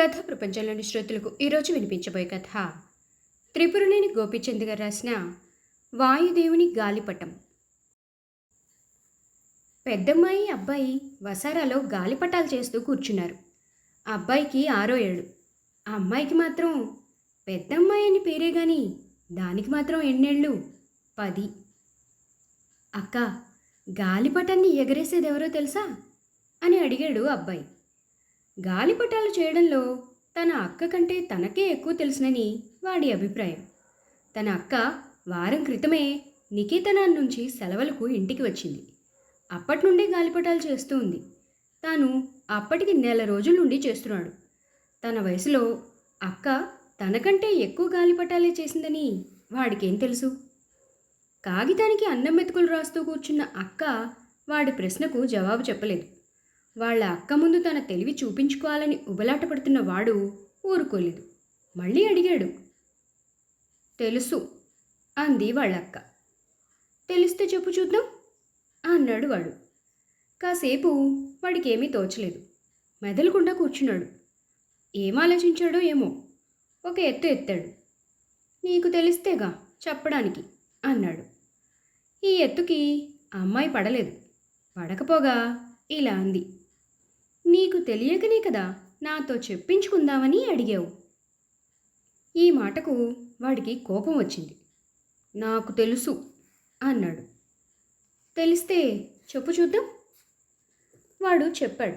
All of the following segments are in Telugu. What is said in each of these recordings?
కథ ప్రపంచంలోని శ్రోతలకు ఈరోజు వినిపించబోయే కథ. త్రిపురలేని గోపీచంద్ గారు రాసిన వాయుదేవుని గాలిపటం. పెద్దమ్మాయి అబ్బాయి వసారాలో గాలిపటాలు చేస్తూ కూర్చున్నారు. అబ్బాయికి ఆరో ఏడు ఆ అమ్మాయికి మాత్రం పెద్దమ్మాయి అని పేరే గాని దానికి మాత్రం ఎన్నేళ్ళు? పది. అక్క గాలిపటాన్ని ఎగరేసేది ఎవరో తెలుసా? అని అడిగాడు అబ్బాయి. గాలిపటాలు చేయడంలో తన అక్క కంటే తనకే ఎక్కువ తెలుసునని వాడి అభిప్రాయం. తన అక్క వారం క్రితమే నికేతనాన్ నుంచి సెలవులకు ఇంటికి వచ్చింది. అప్పటి నుండే గాలిపటాలు చేస్తూ ఉంది. తాను అప్పటికి నెల రోజుల నుండి చేస్తున్నాడు. తన వయసులో అక్క తనకంటే ఎక్కువ గాలిపటాలే చేసిందని వాడికేం తెలుసు? కాగితానికి అన్నం మెతుకులు రాస్తూ కూర్చున్న అక్క వాడి ప్రశ్నకు జవాబు చెప్పలేదు. వాళ్ళ అక్క ముందు తన తెలివి చూపించుకోవాలని ఉబలాటపడుతున్న వాడు ఊరుకోలేదు. మళ్ళీ అడిగాడు. తెలుసు అంది వాళ్ళక్క. తెలిస్తే చెప్పు చూద్దాం అన్నాడు వాడు. కాసేపు వాడికేమీ తోచలేదు. మెదలకుండా కూర్చున్నాడు. ఏం ఆలోచించాడో ఏమో. ఒక ఎత్తు ఎత్తాడు. నీకు తెలిస్తేగా చెప్పడానికి అన్నాడు. ఈ ఎత్తుకి అమ్మాయి పడలేదు. పడకపోగా ఇలా అంది. నీకు తెలియకనే కదా నాతో చెప్పించుకుందామని అడిగావు. ఈ మాటకు వాడికి కోపం వచ్చింది. నాకు తెలుసు అన్నాడు. తెలిస్తే చెప్పు చూద్దాం. వాడు చెప్పాడు.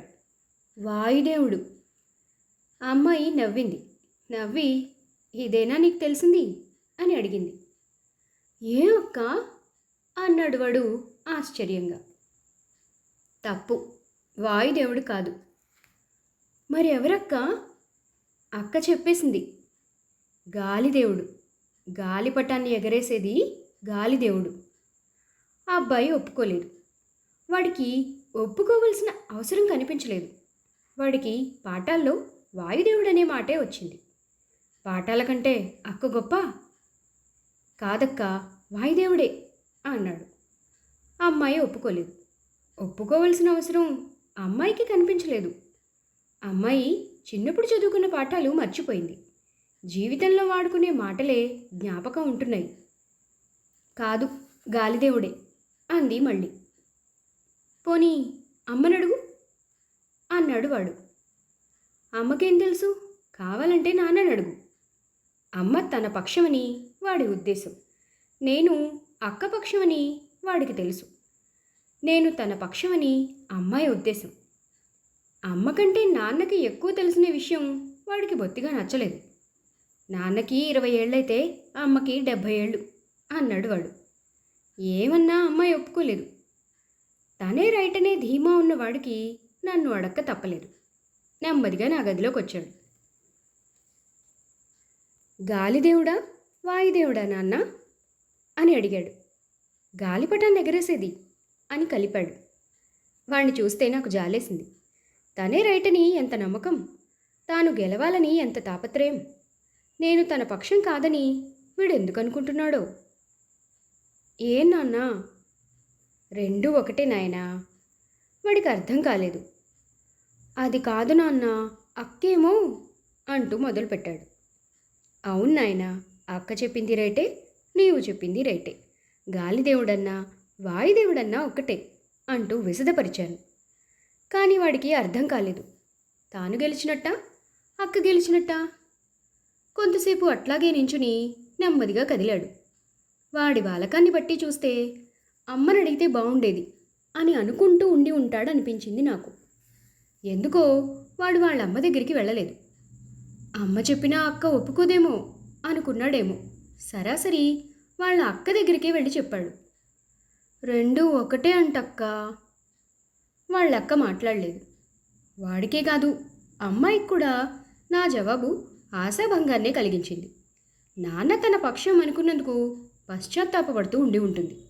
వాయుదేవుడు అమ్మాయి నవ్వింది. నవ్వి ఇదేనా నీకు తెలిసింది? అని అడిగింది. ఏ అక్క? అన్నాడు వాడు ఆశ్చర్యంగా. తప్పు. వాయుదేవుడు కాదు. మరి ఎవరక్క? అక్క చెప్పేసింది. గాలిదేవుడు గాలిపటాన్ని ఎగరేసేది గాలిదేవుడు ఆ అబ్బాయి ఒప్పుకోలేదు. వాడికి ఒప్పుకోవలసిన అవసరం కనిపించలేదు. వాడికి పాఠాల్లో వాయుదేవుడు అనే మాటే వచ్చింది. పాఠాల కంటే అక్క గొప్ప? కాదక్క వాయుదేవుడే అన్నాడు. ఆ అమ్మాయి ఒప్పుకోలేదు. ఒప్పుకోవలసిన అవసరం అమ్మాయికి కనిపించలేదు. అమ్మాయి చిన్నప్పుడు చదువుకున్న పాఠాలు మర్చిపోయింది. జీవితంలో వాడుకునే మాటలే జ్ఞాపకం ఉంటున్నాయి. కాదు గాలిదేవుడే అంది మళ్ళీ. పోనీ అమ్మనడుగు అన్నాడు వాడు. అమ్మకేం తెలుసు? కావాలంటే నాన్నని అమ్మ తన పక్షమని వాడి ఉద్దేశం. నేను అక్క పక్షమని వాడికి తెలుసు. నేను తన పక్షమని అమ్మాయి ఉద్దేశం. అమ్మ కంటే నాన్నకి ఎక్కువ తెలిసిన విషయం వాడికి బొత్తిగా నచ్చలేదు. నాన్నకి ఇరవై ఏళ్ళైతే అమ్మకి డెబ్భై ఏళ్ళు అన్నాడు వాడు. ఏమన్నా అమ్మాయి ఒప్పుకోలేదు. తనే రైట్ అనే ధీమా ఉన్నవాడికి నన్ను అడక్క తప్పలేదు. నెమ్మదిగా నా గదిలోకి వచ్చాడు. గాలిదేవుడా? వాయుదేవుడా నాన్న? అని అడిగాడు. గాలిపటాన్ని ఎగరేసేది అని కలిపాడు. వాణ్ణి చూస్తే నాకు జాలేసింది. తనే రైటని ఎంత నమ్మకం? తాను గెలవాలని ఎంత తాపత్రయం? నేను తన పక్షం కాదని వీడెందుకు అనుకుంటున్నాడో ఏ నాన్నా? రెండు ఒకటే నాయనా? వాడికి అర్థం కాలేదు. అది కాదు నాన్న అక్కేమో అంటూ మొదలుపెట్టాడు. అవును నాయనా అక్క చెప్పింది రైటే నీవు చెప్పింది రైటే. గాలిదేవుడన్నా వాయుదేవుడన్నా ఒక్కటే అంటూ విశదపరిచాను కానీ వాడికి అర్థం కాలేదు. తాను గెలిచినట్టా? అక్క గెలిచినట్టా? కొంతసేపు అట్లాగే నించుని నెమ్మదిగా కదిలాడు. వాడి బాలకాన్ని బట్టి చూస్తే అమ్మని అడిగితే బాగుండేది అని అనుకుంటూ ఉండి ఉంటాడనిపించింది నాకు. ఎందుకో వాడు వాళ్ళ అమ్మ దగ్గరికి వెళ్ళలేదు. అమ్మ చెప్పినా అక్క ఒప్పుకోదేమో అనుకున్నాడేమో. సరాసరి వాళ్ళ అక్క దగ్గరికే వెళ్ళి చెప్పాడు. రెండు ఒకటే అంటక్క. వాళ్ళక్క మాట్లాడలేదు. వాడికే కాదు అమ్మాయికి కూడా నా జవాబు ఆశాభంగాన్నే కలిగించింది. నాన్న తన పక్షం అనుకున్నందుకు పశ్చాత్తాపడుతూ ఉండి ఉంటుంది.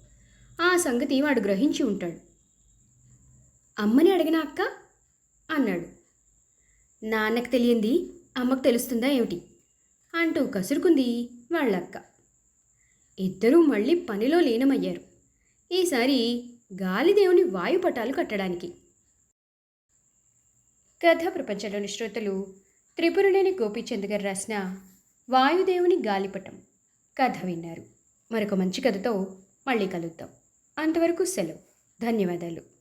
ఆ సంగతి వాడు గ్రహించి ఉంటాడు. అమ్మని అడిగిన అక్క? అన్నాడు. నాన్నకు తెలియంది అమ్మకు తెలుస్తుందా ఏమిటి? అంటూ కసురుకుంది వాళ్ళక్క. ఇద్దరూ మళ్ళీ పనిలో లీనమయ్యారు. ఈసారి గాలిదేవుని వాయుపటాలు కట్టడానికి. కథ ప్రపంచంలోని శ్రోతలు త్రిపురలేని గోపీచంద్ గారు రాసిన వాయుదేవుని గాలిపటం కథ విన్నారు. మరొక మంచి కథతో మళ్ళీ కలుద్దాం. అంతవరకు సెలవు. ధన్యవాదాలు.